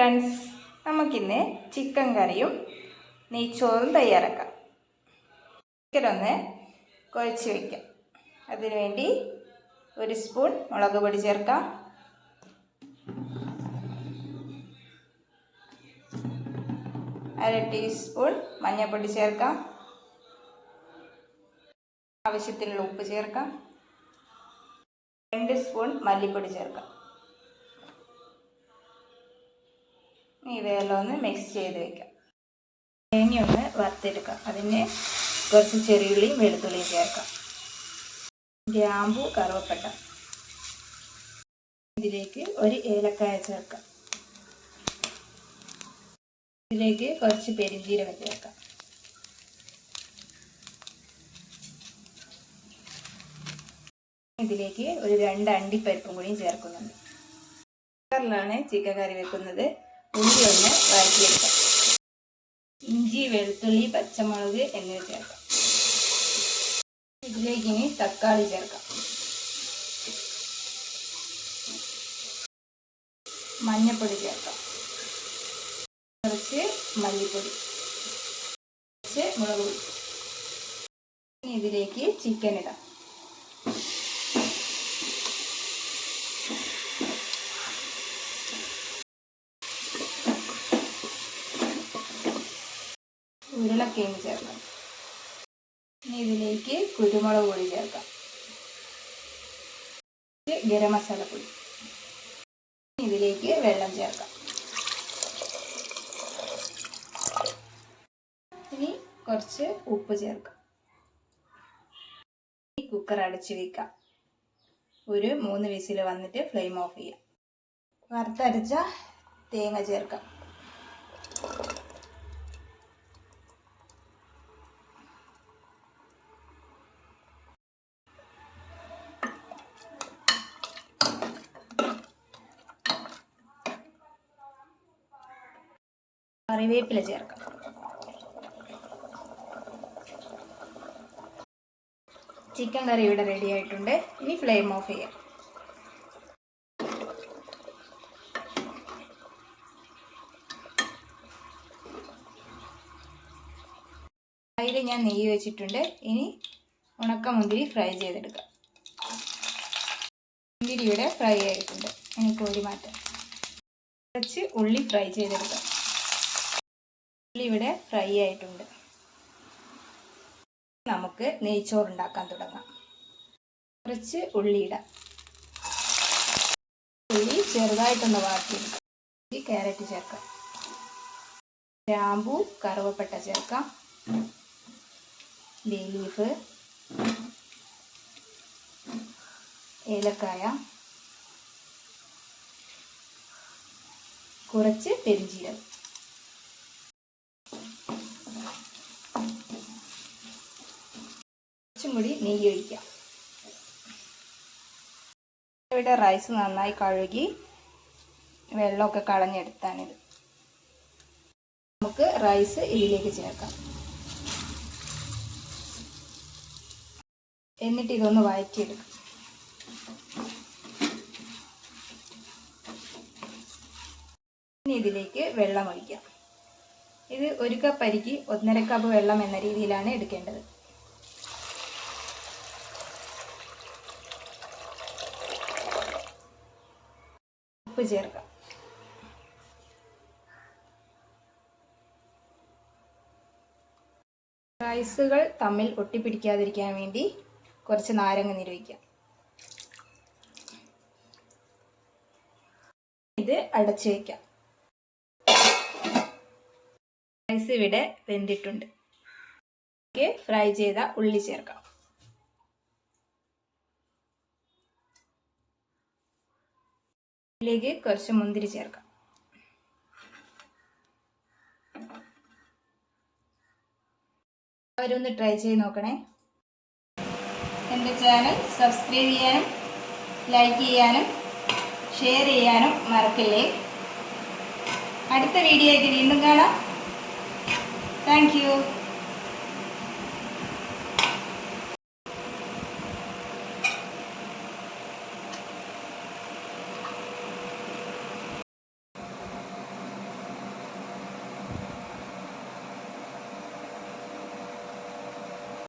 Friends നമുക്കിന്ന് chicken കറിയും നെയ്ച്ചോറും തയ്യാറാക്കാം. ചിക്കൻ ഒന്ന് കുഴച്ച് വയ്ക്കാം അതിനുവേണ്ടി ഒരു സ്പൂൺ മുളക് പൊടി ചേർക്കാം. അര ടീസ്പൂൺ മഞ്ഞൾപ്പൊടി ചേർക്കാം. ആവശ്യത്തിനുള്ള ഉപ്പ് ചേർക്കാം. രണ്ട് സ്പൂൺ മല്ലിപ്പൊടി ചേർക്കാം. ഇവയെല്ലാം ഒന്ന് മിക്സ് ചെയ്ത് വെക്കാം തേങ്ങ ഒന്ന് വറുത്തെടുക്കാം. അതിന് കുറച്ച് ചെറിയുള്ളിയും വെളുത്തുള്ളിയും ചേർക്കാം. ഗ്രാമ്പു കറുവപ്പട്ട. ഇതിലേക്ക് ഒരു ഏലക്കായ ചേർക്കാം. ഇതിലേക്ക് കുറച്ച് പെരിഞ്ജീരകം ചേർക്കാം. ഇതിലേക്ക് ഒരു രണ്ട് അണ്ടിപ്പരിപ്പും കൂടിയും ചേർക്കുന്നുണ്ട്. കുക്കറിലാണ് ചിക്കൻ കറി വെക്കുന്നത്. ഉള്ളി ഒന്ന് വഴറ്റിയെടുക്കാം. ഇഞ്ചി വെളുത്തുള്ളി പച്ചമുളക് എന്നിവ ചേർക്കാം. ഇതിലേക്ക് ഇനി തക്കാളി ചേർക്കാം. മഞ്ഞൾപ്പൊടി ചേർക്കാം. കുറച്ച് മല്ലിപ്പൊടി. കുറച്ച് മുളക് പൊടി. ഇതിലേക്ക് ചിക്കൻ ഇടാം. ഉരുളക്കിഴങ്ങ് ചേർക്കാം. ഇനി ഇതിലേക്ക് കുരുമുളക് പൊടി ചേർക്കാം. ഗരം മസാല പൊടി. ഇതിലേക്ക് വെള്ളം ചേർക്കാം. ഇനി കുറച്ച് ഉപ്പ് ചേർക്കാം. കുക്കർ അടച്ച് വെക്കാം. ഒരു മൂന്ന് വിസിൽ വന്നിട്ട് ഫ്ലെയിം ഓഫ് ചെയ്യാം. വറുത്തരച്ച തേങ്ങ ചേർക്കാം. കറിവേപ്പില ചേർക്കാം. ചിക്കൻ കറി ഇവിടെ റെഡി ആയിട്ടുണ്ട്. ഇനി ഫ്ലെയിം ഓഫ് ചെയ്യാം. അതിൽ ഞാൻ നെയ്യ് വെച്ചിട്ടുണ്ട്. ഇനി ഉണക്കമുന്തിരി ഫ്രൈ ചെയ്തെടുക്കാം. മുന്തിരി ഇവിടെ ഫ്രൈ ആയിട്ടുണ്ട്. ഇനി ഒരു മാറ്റാം. കുറച്ച് ഉള്ളി ഫ്രൈ ചെയ്തെടുക്കാം. ഉള്ളി ഇവിടെ ഫ്രൈ ആയിട്ടുണ്ട്. നമുക്ക് നെയ്ച്ചോറ് ഉണ്ടാക്കാൻ തുടങ്ങാം. കുറച്ച് ഉള്ളി ഇടാം ഉള്ളി ചെറുതായിട്ടൊന്ന് വാട്ടിയെടുക്കാം. ക്യാരറ്റ് ചേർക്കാം. ഗ്രാമ്പു കറുവപ്പട്ട ചേർക്കാം. ബേ ലീഫ് ഏലക്കായ. കുറച്ച് പെരിഞ്ചീരകം. കുറച്ചും കൂടി നെയ്യ് ഒഴിക്കാം ഇവിടെ റൈസ് നന്നായി കഴുകി വെള്ളമൊക്കെ കളഞ്ഞെടുത്താണിത് നമുക്ക് റൈസ് ഇതിലേക്ക് ചേർക്കാം. എന്നിട്ട് ഇതൊന്ന് വഴറ്റിയെടുക്കാം. ഇനി ഇതിലേക്ക് വെള്ളം ഒഴിക്കാം. ഇത് ഒരു കപ്പ് അരിക്ക് ഒന്നര കപ്പ് വെള്ളം എന്ന രീതിയിലാണ് എടുക്കേണ്ടത്. ഉപ്പ് ചേർക്കാം. റൈസുകൾ തമ്മിൽ ഒട്ടിപ്പിടിക്കാതിരിക്കാൻ വേണ്ടി കുറച്ച് നാരങ്ങ നീര് വയ്ക്കാം ഇത് അടച്ചു വയ്ക്കാം റൈസ് ഇവിടെ വെന്തിട്ടുണ്ട്. ഫ്രൈ ചെയ്ത ഉള്ളി ചേർക്കാം. ഇതിലേക്ക് കുറച്ച് മുന്തിരി ചേർക്കാം. അവരൊന്ന് ട്രൈ ചെയ്ത് നോക്കണേ. എന്റെ ചാനൽ സബ്സ്ക്രൈബ് ചെയ്യാനും ലൈക്ക് ചെയ്യാനും ഷെയർ ചെയ്യാനും മറക്കില്ലേ? അടുത്ത വീഡിയോ ആയിട്ട് വീണ്ടും കാണാം. താങ്ക്